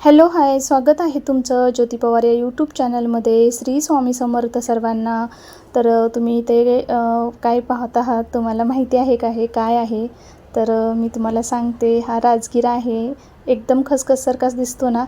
Hello hi स्वागत आहे तुमचं ज्योती पवार या यूट्यूब चॅनलमध्ये श्री स्वामी समर्थ सर्वांना. तर तुम्ही ते काय पाहत आहात तुम्हाला माहिती आहे का? हे काय आहे? तर मी तुम्हाला सांगते हा राजगिरा आहे. एकदम खसखससारखाच दिसतो ना?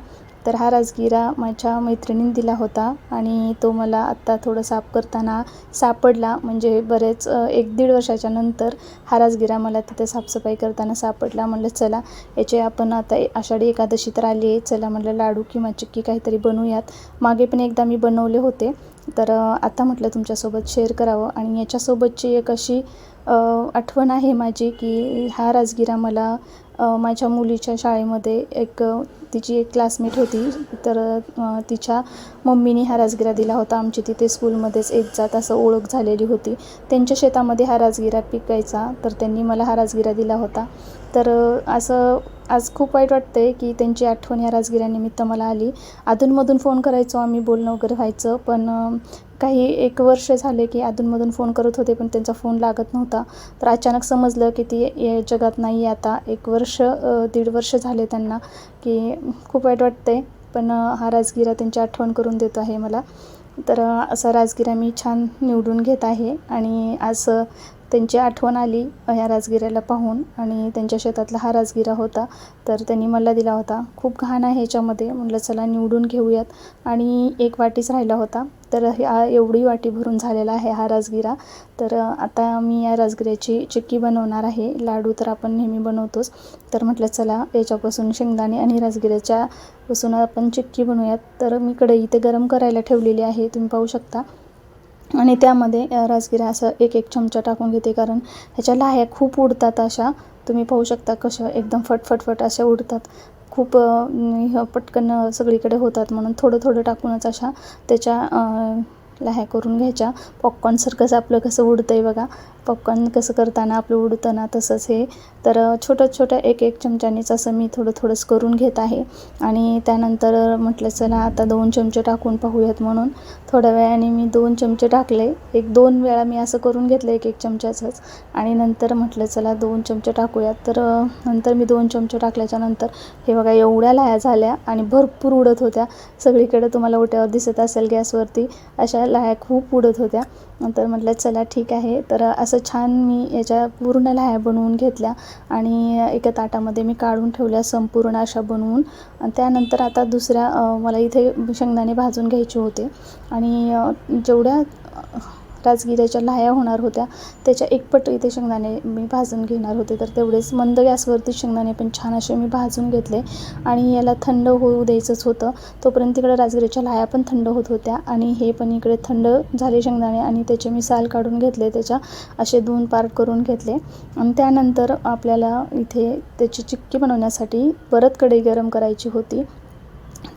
तर हा राजगिरा माझ्या मैत्रिणीने दिला होता आणि तो मला आत्ता थोडं साफ करताना सापडला. म्हणजे बरेच एक दीड वर्षाच्या नंतर हा राजगिरा मला तिथे साफसफाई करताना सापडला. म्हणलं चला याचे आपण आता ए- आषाढी एकादशी तर आली आहे. चला म्हटलं लाडू किंवा चिक्की काहीतरी बनवूयात. मागे पण एकदा मी बनवले होते. तर आता म्हटलं तुमच्यासोबत शेअर करावं आणि याच्यासोबतची एक अशी आठवण आहे माझी की हा राजगिरा मला माझ्या मुलीच्या शाळेमध्ये एक तिची एक क्लासमेट होती. तर तिच्या मम्मीने हा राजगिरा दिला होता. आमची तिथे स्कूलमध्येच येत जात असं ओळख झालेली होती. त्यांच्या शेतामध्ये हा राजगिरा पिकायचा. तर त्यांनी मला हा राजगिरा दिला होता. तर असं आज खूप वाईट वाटतंय की त्यांची आठवण या राजगिऱ्यानिमित्त मला आली. अधूनमधून फोन करायचो. आम्ही बोलणं वगैरे व्हायचं. पण काही एक वर्ष झाले की अधूनमधून फोन करत होते पण त्यांचा फोन लागत नव्हता. तर अचानक समजलं की ती या जगात नाही आहे आता एक वर्ष दीड वर्ष झाले त्यांना की खूप वाईट वाटतंय पण हा राजगिरा त्यांची आठवण करून देतो आहे मला. तर असा राजगिरा मी छान निवडून घेत आहे. आणि आज त्यांची आठवण आली ह्या राजगिऱ्याला पाहून आणि त्यांच्या शेतातला हा राजगिरा होता. तर त्यांनी मला दिला होता. खूप घाण आहे ह्याच्यामध्ये. म्हटलं चला निवडून घेऊयात. आणि एक वाटीच राहिला होता. तर हा एवढी वाटी भरून झालेला आहे हा राजगिरा. तर आता मी या राजगिऱ्याची चिक्की बनवणार आहे. लाडू तर आपण नेहमी बनवतोच. तर म्हटलं चला याच्यापासून शेंगदाणे आणि राजगिऱ्याच्यापासून आपण चिक्की बनवूयात. तर मी कढई इथे गरम करायला ठेवलेली आहे. तुम्ही पाहू शकता. आणि त्यामध्ये राजगिरा असं एक एक चमचा टाकून घेते. कारण ह्याच्या लाह्या खूप उडतात अशा. तुम्ही पाहू शकता कशा एकदम फटफटफट अशा उडतात. खूप पटकन सगळीकडे होतात म्हणून थोडं थोडं टाकूनच अशा त्याच्या अ, करून घ्यायच्या. पॉपकॉर्नसारखंच आपलं कसं उडतं आहे बघा. पॉपकॉर्न कसं करताना आपलं उडताना तसंच हे. तर छोट्या छोट्या एक एक चमच्यानेच असं मी थोडं थोडंच करून घेत आहे. आणि त्यानंतर म्हटलं चला आता दोन चमचे टाकून पाहूयात म्हणून. थोड्या वेळाने मी दोन चमचे टाकले. एक दोन वेळा मी असं करून घेतलं एक एक चमच्याचंच. आणि नंतर म्हटलं चला दोन चमचे टाकूयात. तर नंतर मी दोन चमचे टाकल्याच्या नंतर हे बघा एवढ्या लाया झाल्या आणि भरपूर उडत होत्या. सगळीकडे तुम्हाला ओट्यावर दिसत असेल गॅसवरती. अशा लाह्या खूप उडत होत्या. नंतर म्हटलं चला ठीक आहे. तर असं छान मी याच्या पूर्ण लाह्या बनवून घेतल्या आणि एका ताटामध्ये मी काढून ठेवल्या संपूर्ण अशा बनवून. त्यानंतर आता दुसऱ्या मला इथे शेंगदाणे भाजून घ्यायचे होते. आणि जेवढ्या राजगिऱ्याच्या लाह्या होणार होत्या त्याच्या एकपट इथे शेंगदाणे मी भाजून घेणार होते. तर तेवढेच मंद गॅसवरती शेंगदाणे पण छान असे मी भाजून घेतले. आणि याला थंड होऊ द्यायचंच होतं. तोपर्यंत तिकडे राजगिऱ्याच्या लाह्या पण थंड होत होत्या. आणि हे पण इकडे थंड झाले शेंगदाणे आणि त्याचे मी साल काढून घेतले. त्याच्या असे दोन पार्ट करून घेतले. आणि त्यानंतर आपल्याला इथे त्याची चिक्की बनवण्यासाठी परत कढई गरम करायची होती.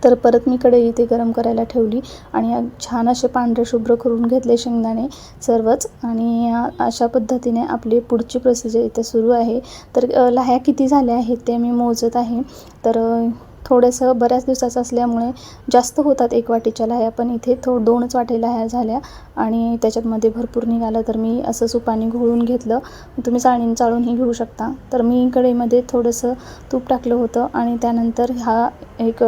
तर परत मी कढई इथे गरम करायला ठेवली आणि छान असे पांढरे शुभ्र करून घेतले शेंगदाणे सर्वच. आणि अशा पद्धतीने आपली पुढची प्रोसिजर इथे सुरू आहे. तर लाह्या किती झाल्या आहेत ते मी मोजत आहे. तर थोडंसं बऱ्याच दिवसाचं असल्यामुळे जास्त होतात एक वाटीच्या लाह्या पण इथे थो दोनच वाटे लाह्या झाल्या आणि त्याच्यातमध्ये भरपूर निघालं. तर मी असं सुपाने घोळून घेतलं. तुम्ही चाळीन चाळूनही घेऊ शकता. तर मी कढईमध्ये थोडंसं तूप टाकलं होतं आणि त्यानंतर हा एक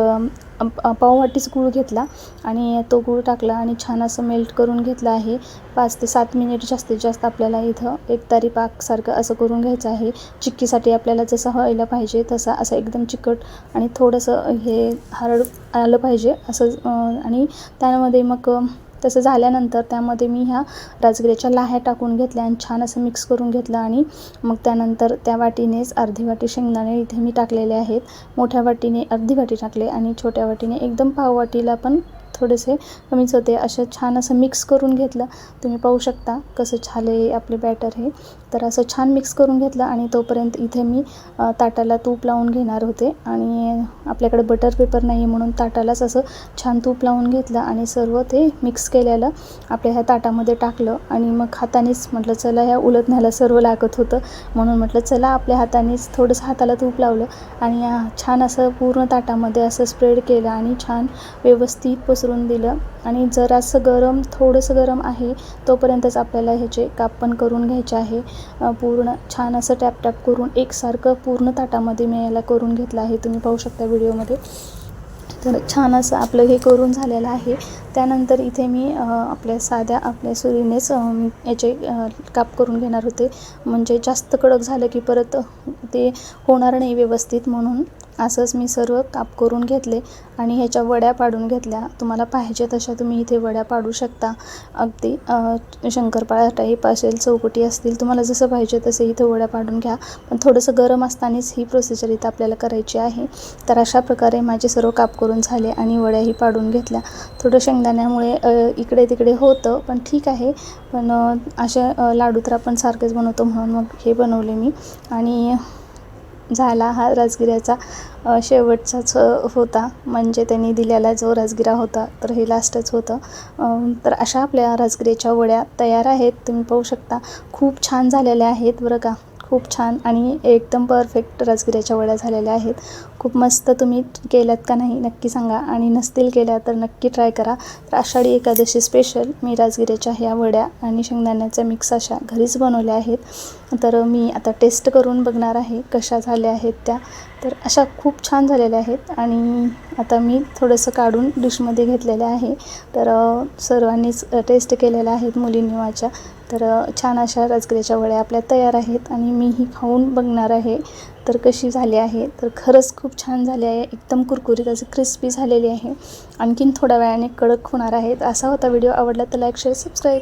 पाववाटीच गूळ घेतला आणि तो गूळ टाकला आणि छान असं मेल्ट करून घेतला आहे. पाच ते सात मिनिट जास्तीत जास्त आपल्याला इथं एकतारी पाकसारखं असं करून घ्यायचं आहे. चिक्कीसाठी आपल्याला जसं व्हायला पाहिजे तसा असं एकदम चिकट आणि थोडंसं हे हरड आलं पाहिजे असं आणि त्यामध्ये मग तसं झाल्यानंतर त्यामध्ये मी ह्या राजगिऱ्याच्या लाह्या टाकून घेतल्या आणि छान असं मिक्स करून घेतलं आणि मग त्यानंतर त्या वाटीनेच अर्धी वाटी शेंगदाणे इथे मी टाकलेले आहेत. मोठ्या वाटीने अर्धी वाटी टाकले आणि छोट्या वाटीने एकदम पाव वाटीला पण थोडेसे कमीच होते. असं छान असं मिक्स करून घेतलं. तुम्ही पाहू शकता कसं झाले आपले बॅटर हे. तर असं छान मिक्स करून घेतलं आणि तोपर्यंत इथे मी ताटाला तूप लावून घेणार होते. आणि आपल्याकडे बटर पेपर नाही आहे म्हणून ताटालाच असं छान तूप लावून घेतलं आणि सर्व ते मिक्स केलेलं आपल्या ह्या ताटामध्ये टाकलं. आणि मग हातानेच म्हटलं चला ह्या उलटण्याला सर्व लागत होतं. म्हणून म्हटलं चला आपल्या हातानेच थोडंसं हाताला तूप लावलं. आणि छान असं पूर्ण ताटामध्ये असं स्प्रेड केलं आणि छान व्यवस्थित पसरून दिलं. आणि जरासं गरम थोडंसं गरम आहे तोपर्यंतच आपल्याला ह्याचे काप पण करून घ्यायचे आहे. पूर्ण छान असं टॅप टॅप करून एकसारखं पूर्ण ताटामध्ये मी याला करून घेतलं आहे. तुम्ही पाहू शकता व्हिडिओमध्ये. तर छान असं आपलं हे करून झालेलं आहे. त्यानंतर इथे मी आपल्या साध्या आपल्या सुरीनेच याचे काप करून घेणार होते. म्हणजे जास्त कडक झालं की परत ते होणार नाही व्यवस्थित म्हणून. असंच मी सर्व काप करून घेतले आणि ह्याच्या वड्या पाडून घेतल्या. तुम्हाला पाहिजे तशा तुम्ही इथे वड्या पाडू शकता. अगदी शंकरपाळा शंकरपाळ्या टाईप असेल चौकटी असतील तुम्हाला जसं पाहिजे तसे इथे वड्या पाडून घ्या. पण थोडंसं गरम असतानाच ही प्रोसिजर इथं आपल्याला करायची आहे. तर अशा प्रकारे माझे सर्व काप करून झाले आणि वड्याही पाडून घेतल्या. थोडं शेंगदाण्यामुळे इकडे तिकडे होतं पण ठीक आहे. पण असे लाडू तर आपण सारखेच बनवतो म्हणून मग हे बनवले मी. आणि झाला हा राजगिऱ्याचा शेवटचाच होता. म्हणजे त्यांनी दिलेला जो राजगिरा होता तर हे लास्टच होतं. तर अशा आपल्या राजगिऱ्याच्या वड्या तयार आहेत. तुम्ही पाहू शकता. खूप छान झालेल्या आहेत बरं का. खूप छान आणि एकदम परफेक्ट राजगिऱ्याच्या वड्या झालेल्या आहेत. खूप मस्त तुम्ही केल्यात का नाही नक्की सांगा आणि नसतील केल्या तर नक्की ट्राय करा. तर आषाढी एकादशी स्पेशल मी राजगिऱ्याच्या ह्या वड्या आणि शेंगदाण्याच्या मिक्स अशा घरीच बनवल्या आहेत. तर मी आता टेस्ट करून बघणार आहे कशा झाल्या आहेत त्या. तर अशा खूप छान झालेल्या आहेत आणि आता मी थोडंसं काढून डिशमध्ये घेतलेलं आहे. तर सर्वांनीच टेस्ट केलेल्या आहेत मुलींनी माझ्या. तर छान अशा राजगिऱ्याच्या वड्या आपल्या तयार आहेत आणि मीही खाऊन बघणार आहे. तर कशी झाली आहे? तर खरंच खूप छान झाली आहे. एकदम कुरकुरीत असे क्रिस्पी झालेली आहे. आणखीन थोड्या वेळाने कडक होणार आहेत. असा होता व्हिडिओ. आवडला तर लाईक शेअर सबस्क्राईब